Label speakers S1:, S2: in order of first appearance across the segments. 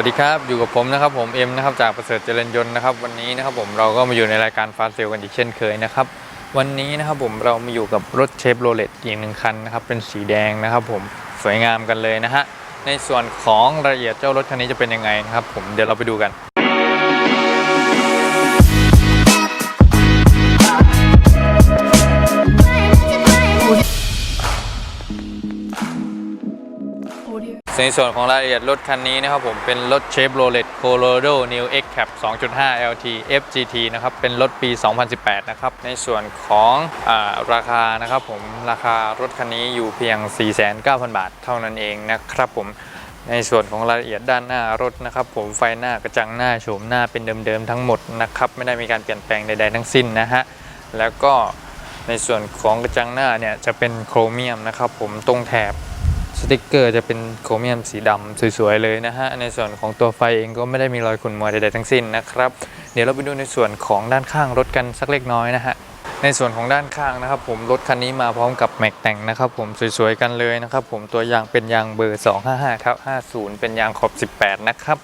S1: วัสดีครับ อยู่กับผมนะครับผมเอ็มนะครับจากประเสริฐเจริญยนต์นะครับวันนี้นะครับผมเราก็มาอยู่ในรายการฟาสเซลกันอีกเช่นเคยนะครับวันนี้นะครับผมเรามาอยู่กับรถเชฟโรเลตอีกหนึ่งคันนะครับเป็นสีแดงนะครับผมสวยงามกันเลยนะฮะในส่วนของรายละเอียดเจ้ารถคันนี้จะเป็นยังไงนะครับผมเดี๋ยวเราไปดูกัน ในส่วนของรายละเอียดรถคันนี้นะครับผมเป็นรถ Chevrolet Colorado New X Cap 2.5 LT FGT นะครับเป็นรถปี 2018 นะครับ ในส่วนของอาราคานะครับผมราคารถคันนี้อยู่เพียง 4,900 บาทเท่านั้นเองนะครับผมในส่วนของรายละเอียดด้านหน้ารถนะครับผมไฟหน้ากระจังหน้าโฉมหน้าเป็นเดิมๆทั้งหมดนะครับไม่ได้มีการเปลี่ยนแปลงใดๆทั้งสิ้นนะฮะแล้วก็ในส่วนของกระจังหน้าเนี่ยจะเป็นโครเมียมนะครับผมตรงแถบ สติกเกอร์จะเป็นโครเมียมสีดำสวยๆเลยนะฮะ ในส่วนของตัวไฟเองก็ไม่ได้มีรอยขุ่นมัวใดๆทั้งสิ้นนะครับ เดี๋ยวเราไปดูในส่วนของด้านข้างรถกันสักเล็กน้อยนะฮะในส่วนของด้านข้างนะครับผมรถคันนี้มาพร้อมกับแม็กแต่งนะครับผมสวยๆกันเลยนะครับผมตัวยางเป็นยางเบอร์ 255ทับ50 เป็นยางขอบ 18 นะครับ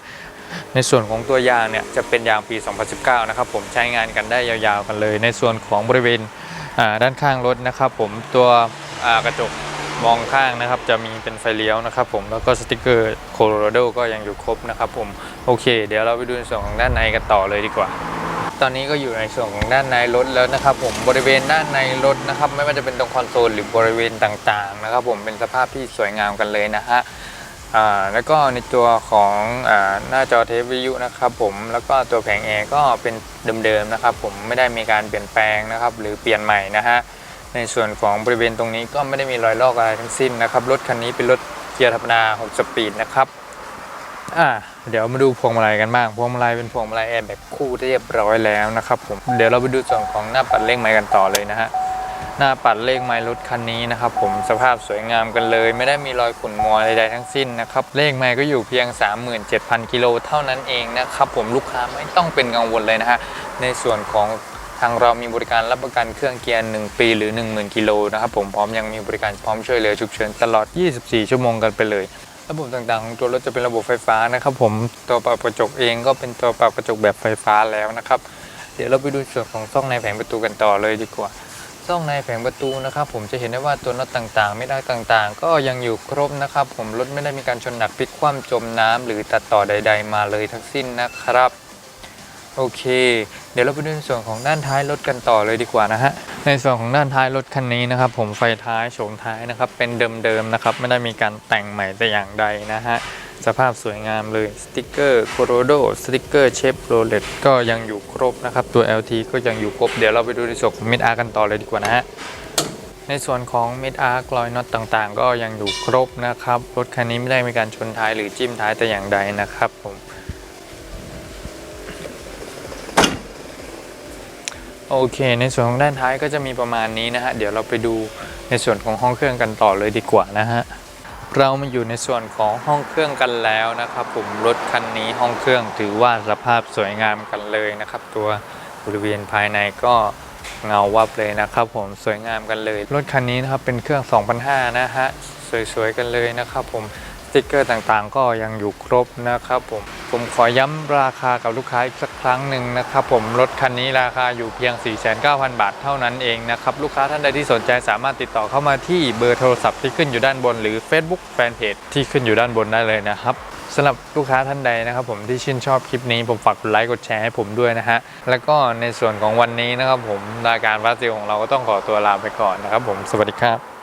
S1: ในส่วนของตัวยางเนี่ยจะเป็นยางปี 2019 นะครับผมใช้งานกันได้ยาวๆกันเลย ในส่วนของบริเวณด้านข้างรถนะครับผมตัวกระจก มองข้างนะครับจะมีเป็นไฟเลี้ยวนะครับผมแล้วก็สติกเกอร์โคโลราโดก็ยังอยู่ครบนะครับผมโอเค เดี๋ยวเราไปดูในส่วนของด้านในกันต่อเลยดีกว่า ตอนนี้ก็อยู่ในส่วนของด้านในรถแล้วนะครับผมบริเวณด้านในรถนะครับไม่ว่าจะเป็นตรงคอนโซลหรือบริเวณต่างๆนะครับผมเป็นสภาพที่สวยงามกันเลยนะฮะแล้วก็ในตัวของอหน้าจอเทปวิทยุนะครับผมแล้วก็ตัวแผงแอร์ก็เป็นเดิมๆนะครับผมไม่ได้มีการเปลี่ยนแปลงนะครับหรือเปลี่ยนใหม่นะฮะ ในส่วนของบริเวณตรงนี้ก็ไม่ได้มีรอยลอกอะไรทั้งสิ้นนะครับ รถคันนี้เป็นรถเกียร์ธรรมดา6สปีดนะครับอ่าเดี๋ยวมาดูพวงมาลัยกันบ้าง พวงมาลัยเป็นพวงมาลัยแอร์แบบคู่เรียบร้อยแล้วนะครับผม เดี๋ยวเราไปดูส่วนของหน้าปัดเร่งไม้กันต่อเลยนะฮะ หน้าปัดเลขไม้รถคันนี้นะครับผม สภาพสวยงามกันเลย ไม่ได้มีรอยขุ่นมัวใดๆทั้งสิ้นนะครับเลขไม้ก็อยู่เพียง 37,000 กิโลเท่านั้นเองนะครับผม ลูกค้าไม่ต้องเป็นกังวลเลยนะฮะ ในส่วนของางเรามีบริการรับประกันเครื่องเกียร์ 1 ปีหรือ 10,000 กิโลนะครับผมพร้อมยังมีบริการพร้อมช่วยเหลือฉุกเฉินตลอด 24 ชั่วโมงกันไปเลย ระบบต่างๆของตัวรถจะเป็นระบบไฟฟ้านะครับผมตัวปรับกระจกเองก็เป็นตัวปรับกระจกแบบไฟฟ้าแล้วนะครับ เดี๋ยวเราไปดูส่วนของซ่องในแผงประตูกันต่อเลยดีกว่าซ่องในแผงประตูนะครับผมจะเห็นได้ว่าตัวน็อตต่างๆ ไม่ได้ต่างๆ ก็ยังอยู่ครบนะครับ ผมรถไม่ได้มีการชนหนักพลิกคว่ำจมน้ำหรือตัดต่อใด ๆ มาเลยทั้งสิ้นนะครับ โอเค เดี๋ยวเราไปดูในส่วนของด้านท้ายรถกันต่อเลยดีกว่านะฮะ ในส่วนของด้านท้ายรถคันนี้นะครับ ผมไฟท้ายโฉมท้ายนะครับ เป็นเดิมๆนะครับ ไม่ได้มีการแต่งใหม่แต่อย่างใดนะฮะ สภาพสวยงามเลย สติกเกอร์โคโรโดสติกเกอร์เชฟโรเลตก็ยังอยู่ครบนะครับ ตัว LT ก็ยังอยู่ครบ เดี๋ยวเราไปดูในส่วนของมิดอาร์กันต่อเลยดีกว่านะฮะในส่วนของมิดอาร์กลอยน็อตต่างๆ ก็ยังอยู่ครบนะครับ รถคันนี้ไม่ได้มีการชนท้ายหรือจิ้มท้ายแต่อย่างใดนะครับผม โอเค ในส่วนของด้านท้ายก็จะมีประมาณนี้นะฮะ เดี๋ยวเราไปดูในส่วนของห้องเครื่องกันต่อเลยดีกว่านะฮะ เรามาอยู่ในส่วนของห้องเครื่องกันแล้วนะครับผม รถคันนี้ห้องเครื่องถือว่าสภาพสวยงามกันเลยนะครับ ตัวบริเวณภายในก็เงาวับเลยนะครับผม สวยงามกันเลย รถคันนี้นะครับเป็นเครื่อง 2005 นะฮะ สวยๆกันเลยนะครับผม ติกเกอร์ต่างๆ ก็ยังอยู่ครบนะครับผม ผมขอย้ำราคากับลูกค้าอีกสักครั้งหนึ่งนะครับผม รถคันนี้ราคาอยู่เพียง 49,000 บาทเท่านั้นเองนะครับ ลูกค้าท่านใดที่สนใจสามารถติดต่อเข้ามาที่เบอร์โทรศัพท์ที่ขึ้นอยู่ด้านบน หรือ Facebook Fanpage ที่ขึ้นอยู่ด้านบนได้เลยนะครับสำหรับลูกค้าท่านใดนะครับผมที่ชื่นชอบคลิปนี้ผมฝากกดไลค์กดแชร์ให้ผมด้วยนะฮะ แล้วก็ในส่วนของวันนี้นะครับผมรายการฟาซิลของเราก็ต้องขอตัวลาไปก่อนนะครับผมสวัสดีครับ